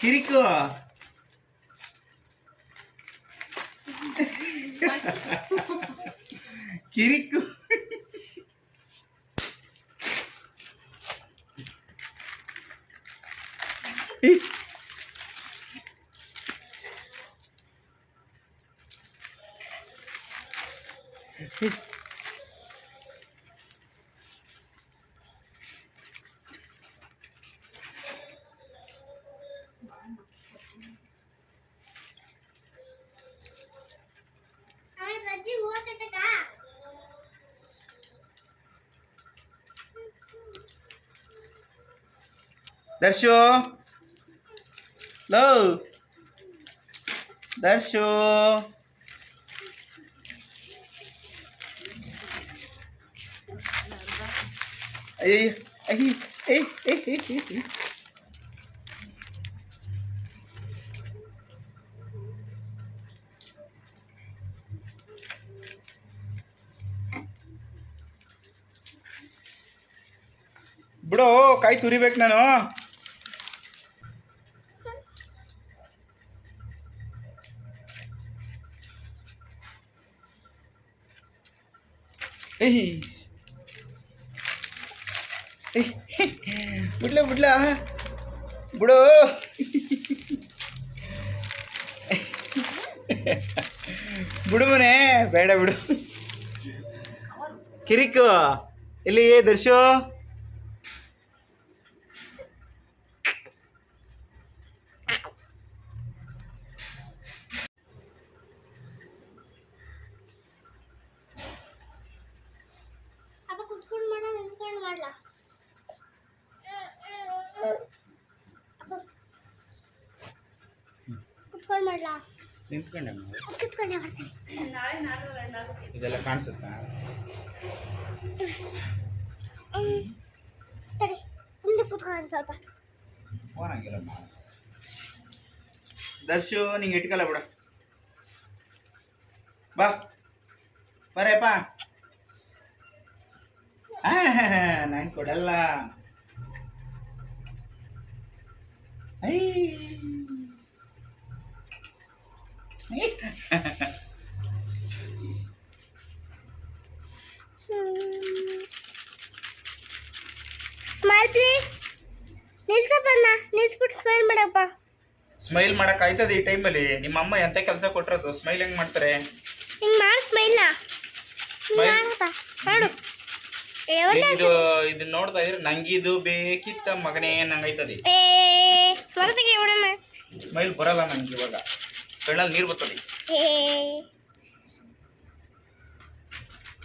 ಕಿರಿಕು ಕಿರಿಕು Rajji Darshu low Darshu ಅಯ್ಯ ಅಯ್ಯ ಏ ಏ ಏ ಏ ಏ. ಬಿಡು ಕಾಯಿ ತುರಿಬೇಕು ನಾನು ಬಿಡ್ಲ ಬಿಡ್ಲ ಬಿಡು. ಬಿಡು ಮನೆ ಬೇಡ ಬಿಡು. ಕಿರಿಕು ಇಲ್ಲಿ ದರ್ಶು ಅಪ್ಪ ಕುತ್ಕೊಂಡು ಮಾಡ ನಿಂತ್ಕೊಂಡು ಮಾಡ್ಲಾ ಅಪ್ಪ ಕುತ್ಕೊಂಡು ಬರ್ತೀನಿ. ನಿಂತ್ಕೊಂಡೆ ಕುತ್ಕೊಂಡೆ ಮಾಡ್ತೀನಿ ಇದೆಲ್ಲ ಕಾಣಿಸುತ್ತಾ. ತಡಿ ಮುಂದೆ ಕುತ್ಕೊಂಡು ಸ್ವಲ್ಪ. ಫೋನ್ ಆಗಿಲ್ಲಮ್ಮ ದರ್ಶು ನಿಂಗೆ ಇಟ್ಕಲ್ಲ ಬಿಡ. ಬಾ. ಬರೇಪ್ಪ ನಾನು ಕೊಡಲ್ಲ. ಐ. ಸ್ಮೈಲ್ ಪ್ಲೀಸ್ ನಿಲ್ಸಪ್ಪಣ್ಣ ನಿಲ್ಸ್ಬಿಟ್ಟು ಸ್ಮೈಲ್ ಮಾಡಪ್ಪ. ಸ್ಮೈಲ್ ಮಾಡಕ್ ಆಯ್ತದ ಈ ಟೈಮಲ್ಲಿ ನಿಮ್ಮ ಅಮ್ಮ ಎಂತ ಕೆಲಸ ಕೊಟ್ಟಿರೋದು? ಸ್ಮೈಲ್ ಹೆಂಗ್ ಮಾಡ್ತಾರೆ? ಹಿಂಗ್ ಮಾಡು ಸ್ಮೈಲ್. ಮಾಡಪ್ಪ ಮಾಡು. ಇದು ಇದನ್ನ ನೋಡ್ತಾ ಇದ್ರೆ ನಂಗಿದು ಬೇಕಿತ್ತ ಮಗನೇ ನಂಗೈತದೆ ಸ್ಮೈಲ್ ಬರಲ್ಲ ನಂಗೆ ಇವಾಗ. ಕಣ್ಣಲ್ಲಿ ನೀರು ಬರ್ತದೆ.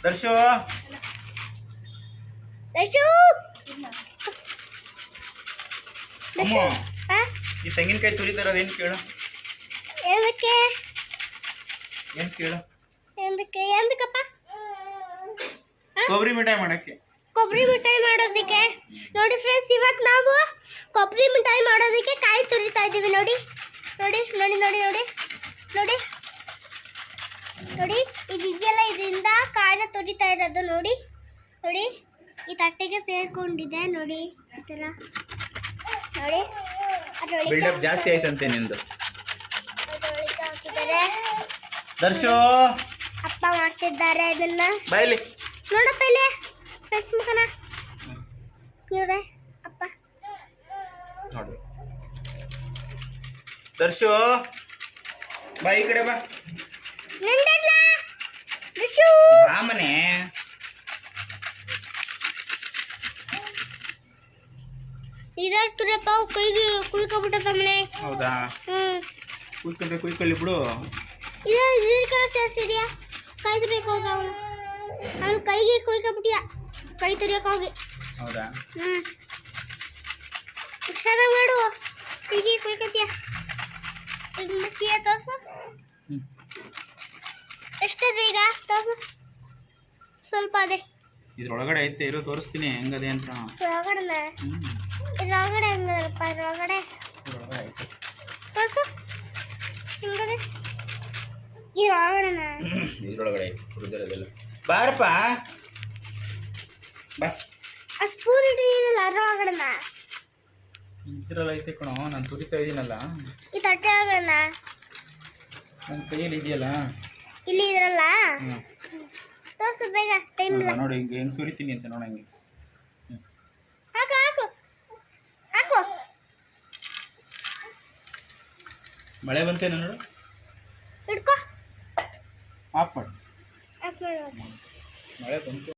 ದರ್ಶು. ದರ್ಶು. ಅಮ್ಮ ಆ? ಈ ತೆಂಗಿನಕಾಯಿ ತುರಿತಾರ ಏನು ಕೇಳು? ಎಂದಕ್ಕೆ? ಏನು ಕೇಳು? ಎಂದಕ್ಕೆ? ಎಂದಕ್ಕಪ್ಪ? ಕೊಬ್ಬರಿ ಮಿಠಾಯಿ ಮಾಡಕ್ಕೆ. ಕೊಬ್ಬರಿ ಮಿಠಾಯಿ ಮಾಡೋದಕ್ಕೆ. ನೋಡಿ ಫ್ರೆಂಡ್ಸ್ ಇವಾಗ ನಾವು ಕೊಬ್ಬರಿ ಮಿಠಾಯಿ ಮಾಡೋದಕ್ಕೆ ಕಾಯಿ ತುರಿತಾ ಇದ್ದೀವಿ. ನೋಡಿ ನೋಡಿ ನೋಡಿ ನೋಡಿ ನೋಡಿ. ನೋಡಿ. ನೋಡಿ ಇದೆಲ್ಲ ಇದರಿಂದ ಕಾಣ ತುರಿತಾ ಇರೋದು ನೋಡಿ. ನೋಡಿ ಈ ತಟ್ಟೆಗೆ ಸೇರ್ಕೊಂಡಿದೆ ನೋಡಿ ಈ ಥರ ನೋಡಿ ಬಿಲ್ಡಪ್ ಜಾಸ್ತಿ ಆಯ್ತಂತೆ ನಿಂದು ಹಾಕಿದ್ದಾರೆ. ದರ್ಶು! ಅಪ್ಪ ಮಾಡ್ತಿದ್ದಾರೆ ಇದನ್ನ. ಬಯಲಿ ನೋಡಪ್ಪ ಇಲ್ಲಿ. ಫ್ರೆಂಡ್ಸ್ ಮುಖನ. ನೋಡ್ರೆ ಅಪ್ಪ. ನೋಡಿ. ದರ್ಶು! ಬಾ ಈ ಕಡೆ ಬಾ. ನಂದಲ್ಲ ವಿಶು ರಾಮನೆ ಇದಾಗ್ತುರಪ್ಪ ಕೈಗೆ ಕುಯ್ಕೊಬಿಟ್ಟಪ್ಪ ಮನೆ ಹೌದಾ? ಕುಯ್ಕೊಂಡ್ರೆ ಕುಯ್ಕೊಳ್ಳಿ ಬಿಡು. ಇದು ಸೇರಿಸಿದ್ಯಾ? ಕೈ ತುರಿಯಕ್ಕೆ ಹೋಗ ಅವನು ಅವನು ಕೈಗೆ ಕುಯ್ಕೊಬಿಟ್ಟಿಯ ಕೈ ತುರಿಯಕ್ಕೆ ಹೋಗಿ. ಹೌದಾ? ಹ್ಮ್. ಹುಷಾರಾಗಿ ಮಾಡು. ಕೈಗೆ ಕುಯ್ಕೊತೀಯ? ಮುಖ್ಯ ತೋರ್ಸು ಹ್ಮ್. ಎಷ್ಟಿದೆ ಈಗ ತೋರ್ಸು ಸ್ವಲ್ಪ ಅದೇ ಇದ್ರೊಳಗಡೆ ಐತೆ ಇರೋ ತೋರಿಸ್ತೀನಿ ಹೆಂಗದೆ ಅಂತ. ಒಳಗಡೆ. ಇದ್ರೊಳಗಡೆ ಹೆಂಗದಪ್ಪ ಇದ್ರೊಳಗಡೆ ತೋರ್ಸು. ಹೆಂಗದೆ. ಇದ್ರೊಳಗಡೆ ಇದ್ರೊಳಗಡೆ ಐತೆ ಹುರಿದಿರೋದೆಲ್ಲ. ಬಾರಪ್ಪ. ಬಾ. ಆ ಸ್ಪೂನ್ ಇಟ್ಟಿದ್ದೀನಲ್ಲ ಅದ್ರೊಳಗಡೆನ? ಇದ್ರಲ್ಲಿ ಐತೆ ಕಣೋ ನಾನು ತುರಿತಾ ಇದ್ದೀನಲ್ಲ ಈ ತಟ್ಟೆ ಒಳಗಣ ನನ್ನ ಕೈಯಲ್ಲಿ ಇದೆಯಲ್ಲ? ಇಲ್ಲಿ ಇದ್ರಲ್ಲ? ಹ್ಞೂ ತೋರ್ಸು ಬೇಗ ಟೈಮ್ ಇಲ್ಲ. ನೋಡಿ ಹಿಂಗೆ ಹೆಂಗೆ ಸುರಿತೀನಿ ಅಂತ ನೋಡ ಹಂಗೆ. ಹಾಕು ಹಾಕು. ಹಾಕು. ಮಳೆ ಬಂತೇನ ನೋಡು? ಇಟ್ಕೋ ಆಫ್ ಮಾಡು. ಆಫ್ ಮಾಡು. ಮಳೆ ಬಂತು.